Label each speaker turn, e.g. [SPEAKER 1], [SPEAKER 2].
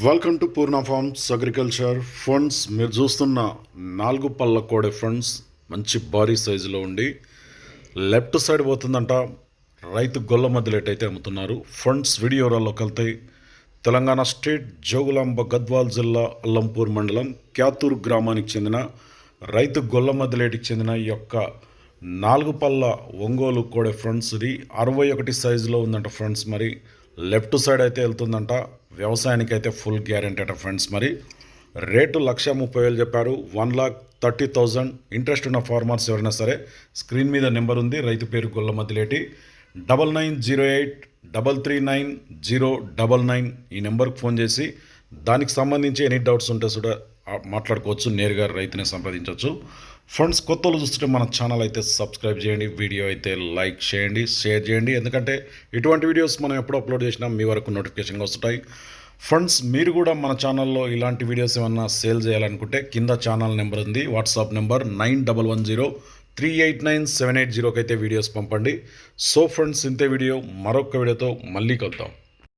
[SPEAKER 1] Welcome to Purna farms agriculture funds మీరు చూస్తున్న నాలుగు పళ్ళ కోడే ఫండ్స్ మంచి భారీ సైజులో ఉండి లెఫ్ట్ సైడ్ పోతుందంట. రైతు గొల్ల మధ్యలేట్ అమ్ముతున్నారు ఫండ్స్ వీడియోలలో కలుతాయి తెలంగాణ స్టేట్ జోగులాంబ గద్వాల్ జిల్లా అల్లంపూర్ మండలం క్యాతూరు గ్రామానికి చెందిన రైతు గొల్ల మధ్యలేటికి చెందిన ఈ యొక్క నాలుగు పళ్ళ ఒంగోలు కోడే ఫ్రంట్స్ ఇది. అరవై ఒకటి సైజులో ఉందంట ఫ్రంట్స్ మరి. లెఫ్ట్ సైడ్ అయితే వెళ్తుందంట. వ్యవసాయానికి అయితే ఫుల్ గ్యారెంటీ అట ఫ్రెండ్స్ మరి. రేటు లక్ష ముప్పై వేలు చెప్పారు. One lakh thirty thousand interest ఉన్న ఫార్మర్స్ ఎవరైనా సరే స్క్రీన్ మీద నెంబర్ ఉంది. రైతు పేరు Golla Madhyaleti double nine zero eight double three nine zero double nine ఈ నెంబర్కి ఫోన్ చేసి దానికి సంబంధించి ఎనీ డౌట్స్ ఉంటే కూడా మాట్లాడుకోవచ్చు నేరుగా రైతుని సంప్రదించవచ్చు. ఫ్రెండ్స్ కొత్త వాళ్ళు చూస్తుంటే మన ఛానల్ అయితే సబ్స్క్రైబ్ చేయండి వీడియో అయితే లైక్ చేయండి షేర్ చేయండి. ఎందుకంటే ఇటువంటి వీడియోస్ మనం ఎప్పుడు అప్లోడ్ చేసినా మీ వరకు నోటిఫికేషన్గా వస్తుంటాయి. ఫ్రెండ్స్ మీరు కూడా మన ఛానల్లో ఇలాంటి వీడియోస్ ఏమన్నా సేల్ చేయాలనుకుంటే కింద ఛానల్ నెంబర్ ఉంది WhatsApp number nine double one zero three eight nine seven eight జీరోకి అయితే వీడియోస్ పంపండి. సో ఫ్రెండ్స్ ఇంతే వీడియో మరొక వీడియోతో మళ్ళీ కలుద్దాం.